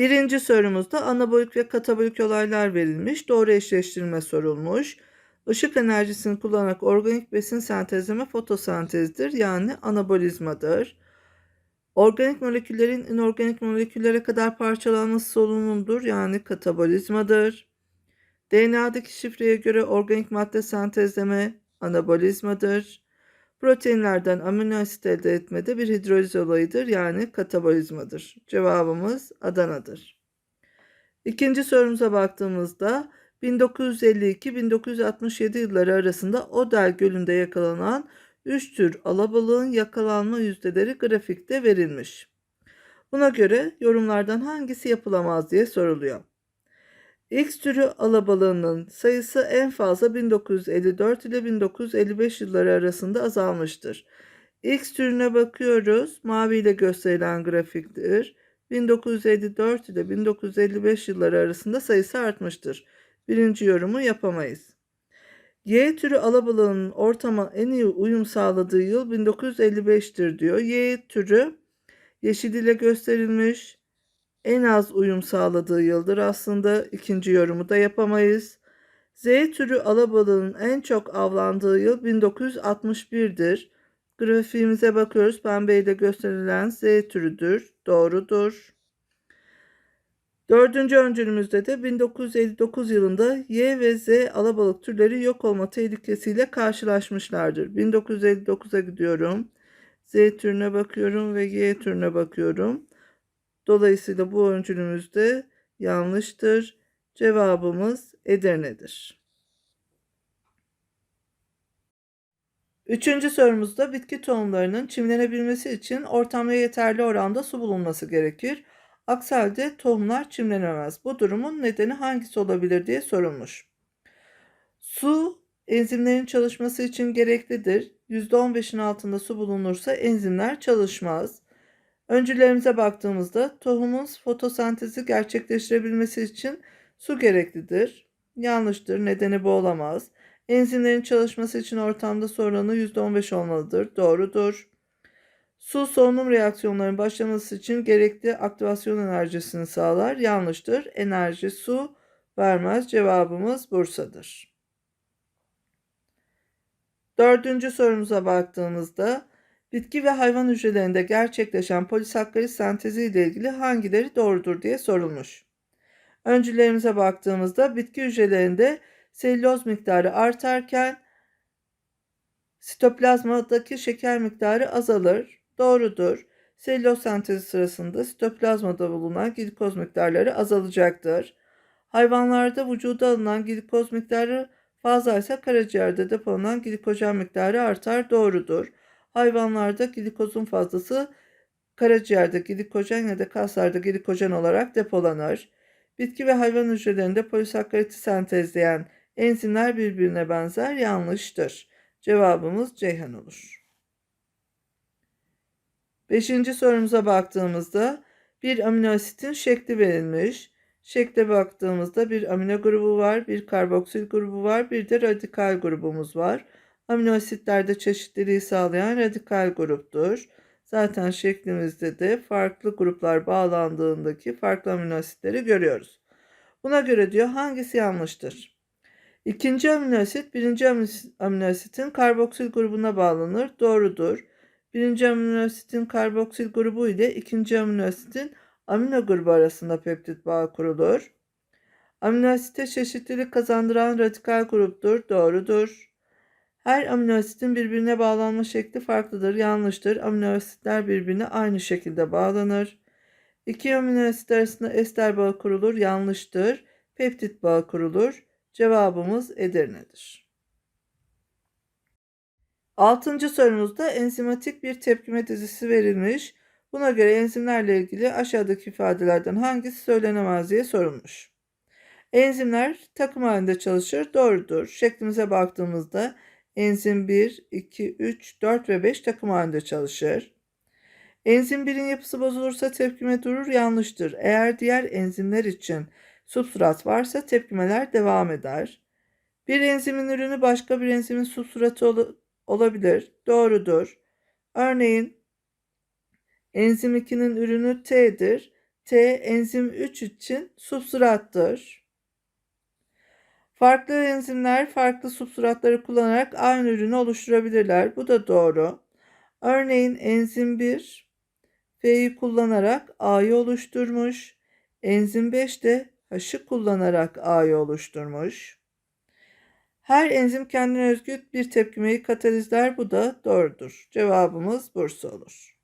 Birinci sorumuzda anabolik ve katabolik olaylar verilmiş. Doğru eşleştirme sorulmuş. Işık enerjisini kullanarak organik besin sentezleme fotosentezdir. Yani anabolizmadır. Organik moleküllerin inorganik moleküllere kadar parçalanması solunumdur. Yani katabolizmadır. DNA'daki şifreye göre organik madde sentezleme anabolizmadır. Proteinlerden amino asit elde etmede bir hidroliz olayıdır yani katabolizmadır. Cevabımız Adana'dır. İkinci sorumuza baktığımızda 1952-1967 yılları arasında Odel Gölü'nde yakalanan 3 tür alabalığın yakalanma yüzdeleri grafikte verilmiş. Buna göre yorumlardan hangisi yapılamaz diye soruluyor. X türü alabalığının sayısı en fazla 1954 ile 1955 yılları arasında azalmıştır. X türüne bakıyoruz. Mavi ile gösterilen grafiktir. 1954 ile 1955 yılları arasında sayısı artmıştır. Birinci yorumu yapamayız. Y türü alabalığının ortama en iyi uyum sağladığı yıl 1955'tir diyor. Y türü yeşil ile gösterilmiş en az uyum sağladığı yıldır aslında ikinci yorumu da yapamayız. Z türü alabalığın en çok avlandığı yıl 1961'dir. Grafiğimize bakıyoruz. Pembe ile gösterilen Z türüdür. Doğrudur. Dördüncü öncülümüzde de 1959 yılında Y ve Z alabalık türleri yok olma tehlikesiyle karşılaşmışlardır. 1959'a gidiyorum. Z türüne bakıyorum ve Y türüne bakıyorum. Dolayısıyla bu öncülümüz de yanlıştır. Cevabımız Edirne'dir. Üçüncü sorumuzda bitki tohumlarının çimlenebilmesi için ortamda yeterli oranda su bulunması gerekir. Aksi halde tohumlar çimlenemez. Bu durumun nedeni hangisi olabilir diye sorulmuş. Su enzimlerin çalışması için gereklidir. %15'in altında su bulunursa enzimler çalışmaz. Öncülerimize baktığımızda tohumun fotosentezi gerçekleştirebilmesi için su gereklidir. Yanlıştır. Nedeni bu olamaz. Enzimlerin çalışması için ortamda su oranı %15 olmalıdır. Doğrudur. Su solunum reaksiyonlarının başlaması için gerekli aktivasyon enerjisini sağlar. Yanlıştır. Enerji su vermez. Cevabımız Bursa'dır. Dördüncü sorumuza baktığımızda bitki ve hayvan hücrelerinde gerçekleşen polisakkarit sentezi ile ilgili hangileri doğrudur diye sorulmuş. Öncülerimize baktığımızda bitki hücrelerinde selüloz miktarı artarken sitoplazmadaki şeker miktarı azalır. Doğrudur. Selüloz sentezi sırasında sitoplazmada bulunan glikoz miktarları azalacaktır. Hayvanlarda vücuda alınan glikoz miktarı fazlaysa karaciğerde depolanan glikojen miktarı artar. Doğrudur. Hayvanlarda glikozun fazlası karaciğerde glikojen ya da kaslarda glikojen olarak depolanır. Bitki ve hayvan hücrelerinde polisakkariti sentezleyen enzimler birbirine benzer yanlıştır. Cevabımız Ceyhan olur. Beşinci sorumuza baktığımızda bir amino asitin şekli verilmiş. Şekle baktığımızda bir amino grubu var, bir karboksil grubu var, bir de radikal grubumuz var. Amino asitlerde çeşitliliği sağlayan radikal gruptur. Zaten şeklimizde de farklı gruplar bağlandığındaki farklı amino asitleri görüyoruz. Buna göre diyor hangisi yanlıştır? İkinci amino asit birinci amino asitin karboksil grubuna bağlanır. Doğrudur. Birinci amino asitin karboksil grubu ile ikinci amino asitin amino grubu arasında peptit bağı kurulur. Amino asite çeşitlilik kazandıran radikal gruptur. Doğrudur. Her amino asitin birbirine bağlanma şekli farklıdır. Yanlıştır. Amino asitler birbirine aynı şekilde bağlanır. İki amino asit arasında ester bağı kurulur. Yanlıştır. Peptit bağı kurulur. Cevabımız Edirne'dir. Altıncı sorumuzda enzimatik bir tepkime dizisi verilmiş. Buna göre enzimlerle ilgili aşağıdaki ifadelerden hangisi söylenemez diye sorulmuş. Enzimler takım halinde çalışır. Doğrudur. Şeklimize baktığımızda enzim 1, 2, 3, 4 ve 5 takım halinde çalışır. Enzim 1'in yapısı bozulursa tepkime durur. Yanlıştır. Eğer diğer enzimler için substrat varsa tepkimeler devam eder. Bir enzimin ürünü başka bir enzimin substratı ol olabilir. Doğrudur. Örneğin enzim 2'nin ürünü T'dir. T enzim 3 için substrattır. Farklı enzimler farklı substratları kullanarak aynı ürünü oluşturabilirler. Bu da doğru. Örneğin enzim 1 F'yi kullanarak A'yı oluşturmuş. Enzim 5 de H'ı kullanarak A'yı oluşturmuş. Her enzim kendine özgü bir tepkimeyi katalizler. Bu da doğrudur. Cevabımız Bursa olur.